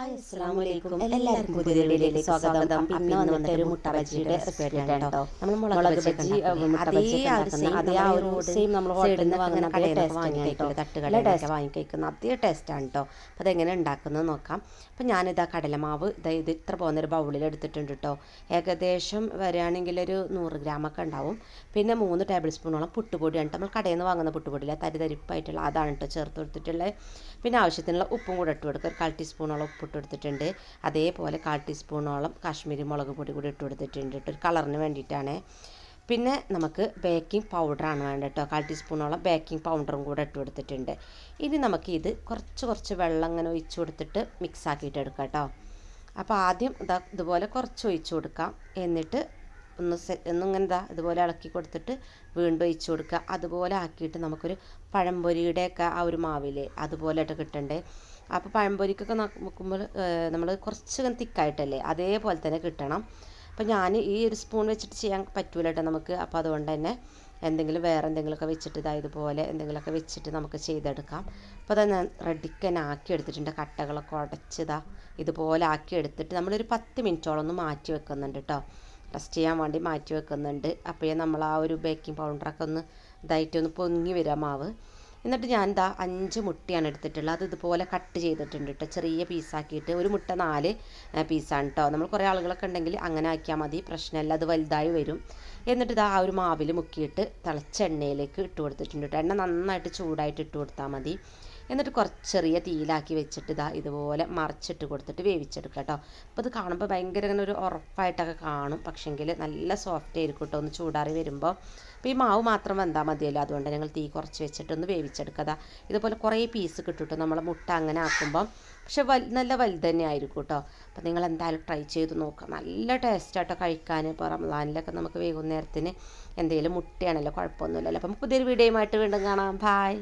Hi അസ്സലാമു അലൈക്കും എല്ലാവർക്കും പുതിയ സ്വാഗതം. പിന്നെ വന്നിട്ട് ഒരു മുട്ട ബജിയുടെ റെസിപ്പി കേട്ടോ. നമ്മൾ മുളക് ബജി മുട്ട ബജി അതേ ആ ഒരു സെയിം നമ്മൾ ഹോട്ടലിൽ നിന്ന് വാങ്ങുന്ന അതേ ടേസ്റ്റ് വാങ്ങിക്കോ തട്ടുകടയിലൊക്കെ വാങ്ങിക്കഴിക്കുന്ന അതേ ടേസ്റ്റാണ് കേട്ടോ അപ്പോൾ അതെങ്ങനെ ഉണ്ടാക്കുന്നത് നോക്കാം. അപ്പോൾ ഞാനിതാ കടലമാവ് ഇതാ ഇത് ഇത്ര പോകുന്നൊരു ബൗളിൽ എടുത്തിട്ടുണ്ട് കേട്ടോ. ഏകദേശം വരികയാണെങ്കിൽ ഒരു നൂറ് ഗ്രാമൊക്കെ ഉണ്ടാവും. പിന്നെ മൂന്ന് ടേബിൾ സ്പൂണോളം പുട്ടുപൊടിയാണ് നമ്മൾ കടയിൽ നിന്ന് വാങ്ങുന്ന പുട്ടുപൊടിയില്ല തരിതരിപ്പായിട്ടുള്ള അതാണ് കേട്ടോ ചേർത്ത് കൊടുത്തിട്ടുള്ളത്. പിന്നെ ആവശ്യത്തിനുള്ള ഉപ്പും കൂടെ ഇട്ട് കൊടുക്കുക. ഒരു കാൽ ടീസ്പൂണോളം ഉപ്പിട്ട് കൊടുത്തിട്ടുണ്ട് അതേപോലെ കാൽ ടീസ്പൂണോളം കാശ്മീരി മുളക് പൊടി കൂടി ഇട്ട് കൊടുത്തിട്ടുണ്ട് കേട്ടോ. ഒരു കളറിന് വേണ്ടിയിട്ടാണ്. പിന്നെ നമുക്ക് ബേക്കിംഗ് പൗഡറാണ് വേണ്ടത് കേട്ടോ. കാൽ ടീസ്പൂണോളം ബേക്കിംഗ് പൗഡറും കൂടെ ഇട്ട് കൊടുത്തിട്ടുണ്ട് ഇനി നമുക്ക് ഇത് കുറച്ച് കുറച്ച് വെള്ളം ഇങ്ങനെ ഒഴിച്ചു കൊടുത്തിട്ട് മിക്സ് ആക്കിയിട്ട് എടുക്കാം കേട്ടോ. അപ്പോൾ ആദ്യം ഇതാ ഇതുപോലെ കുറച്ച് ഒഴിച്ച് കൊടുക്കാം. എന്നിട്ട് ഒന്ന് സെ ഒന്നിങ്ങനെ ഇതാ ഇതുപോലെ ഇളക്കി കൊടുത്തിട്ട് വീണ്ടും ഒഴിച്ചു കൊടുക്കുക. അതുപോലെ ആക്കിയിട്ട് നമുക്കൊരു പഴംപൊരിയുടെയൊക്കെ ആ ഒരു മാവിലെ അതുപോലെയായിട്ട് കിട്ടണ്ടേ. അപ്പോൾ പഴംപൊരിക്കൊക്കെ നോക്കുമ്പോൾ നമ്മൾ കുറച്ച് തിക്കായിട്ടല്ലേ അതേപോലെ തന്നെ കിട്ടണം. അപ്പോൾ ഞാൻ ഈ ഒരു സ്പൂൺ വെച്ചിട്ട് ചെയ്യാൻ പറ്റൂല കേട്ടോ നമുക്ക്. അപ്പോൾ അതുകൊണ്ട് തന്നെ എന്തെങ്കിലും വേറെ എന്തെങ്കിലുമൊക്കെ വെച്ചിട്ട് ഇതാ ഇതുപോലെ എന്തെങ്കിലുമൊക്കെ വെച്ചിട്ട് നമുക്ക് ചെയ്തെടുക്കാം. അപ്പോൾ അത് ഞാൻ റെഡിക്ക് തന്നെ ആക്കി എടുത്തിട്ടുണ്ട്. കട്ടകളൊക്കെ ഉടച്ചതാ ഇതുപോലെ ആക്കി എടുത്തിട്ട് നമ്മളൊരു പത്ത് മിനിറ്റോളം ഒന്ന് മാറ്റി വെക്കുന്നുണ്ട് കേട്ടോ റെസ്റ്റ് ചെയ്യാൻ വേണ്ടി മാറ്റി വെക്കുന്നുണ്ട്. അപ്പോഴേ നമ്മൾ ആ ഒരു ബേക്കിംഗ് പൗഡറൊക്കെ ഒന്ന് ഇതായിട്ട് ഒന്ന് പൊങ്ങി വരാം മാവ്. എന്നിട്ട് ഞാൻ എന്താ അഞ്ച് മുട്ടയാണ് എടുത്തിട്ടുള്ളത്. അത് ഇതുപോലെ കട്ട് ചെയ്തിട്ടുണ്ട് കേട്ടോ ചെറിയ പീസാക്കിയിട്ട് ഒരു മുട്ട നാല് പീസാണ് കേട്ടോ നമ്മൾ കുറേ ആളുകളൊക്കെ ഉണ്ടെങ്കിൽ അങ്ങനെ ആക്കിയാൽ മതി. പ്രശ്നമല്ല അത് വലുതായി വരും. എന്നിട്ട് ഇതാ ആ ഒരു മാവിൽ മുക്കിയിട്ട് തിളച്ച എണ്ണയിലേക്ക് ഇട്ട് കൊടുത്തിട്ടുണ്ട് കേട്ടോ എണ്ണ നന്നായിട്ട് ചൂടായിട്ട് ഇട്ട് കൊടുത്താൽ മതി. എന്നിട്ട് കുറച്ച് ചെറിയ തീയിലാക്കി വെച്ചിട്ട് ഇതാ ഇതുപോലെ മറിച്ചിട്ട് കൊടുത്തിട്ട് വേവിച്ചെടുക്കുക കേട്ടോ. അപ്പോൾ ഇത് കാണുമ്പോൾ ഭയങ്കര ഇങ്ങനെ ഒരു ഉറപ്പായിട്ടൊക്കെ കാണും. പക്ഷെങ്കിൽ നല്ല സോഫ്റ്റ് ആയിരിക്കും കേട്ടോ. ഒന്ന് ചൂടാറി വരുമ്പോൾ. അപ്പോൾ ഈ മാവ് മാത്രം വെന്താൽ മതിയല്ലോ. അതുകൊണ്ട് ഞങ്ങൾ തീ കുറച്ച് വെച്ചിട്ട് ഒന്ന് വേവിച്ചെടുക്കുക. ഇതുപോലെ കുറേ പീസ് കിട്ടും കേട്ടോ നമ്മളെ മുട്ട അങ്ങനെ ആക്കുമ്പം പക്ഷെ വൽ നല്ല വലുത് തന്നെ ആയിരിക്കും കേട്ടോ. അപ്പോൾ നിങ്ങൾ എന്തായാലും ട്രൈ ചെയ്ത് നോക്കുക. നല്ല ടേസ്റ്റാട്ടോ കഴിക്കാൻ. ഇപ്പോൾ റംലാനിലൊക്കെ നമുക്ക് വൈകുന്നേരത്തിന് എന്തെങ്കിലും മുട്ടയാണല്ലോ കുഴപ്പമൊന്നുമില്ലല്ലോ. അപ്പം പുതിയൊരു വീഡിയോയുമായിട്ട് വീണ്ടും കാണാം. ബായ്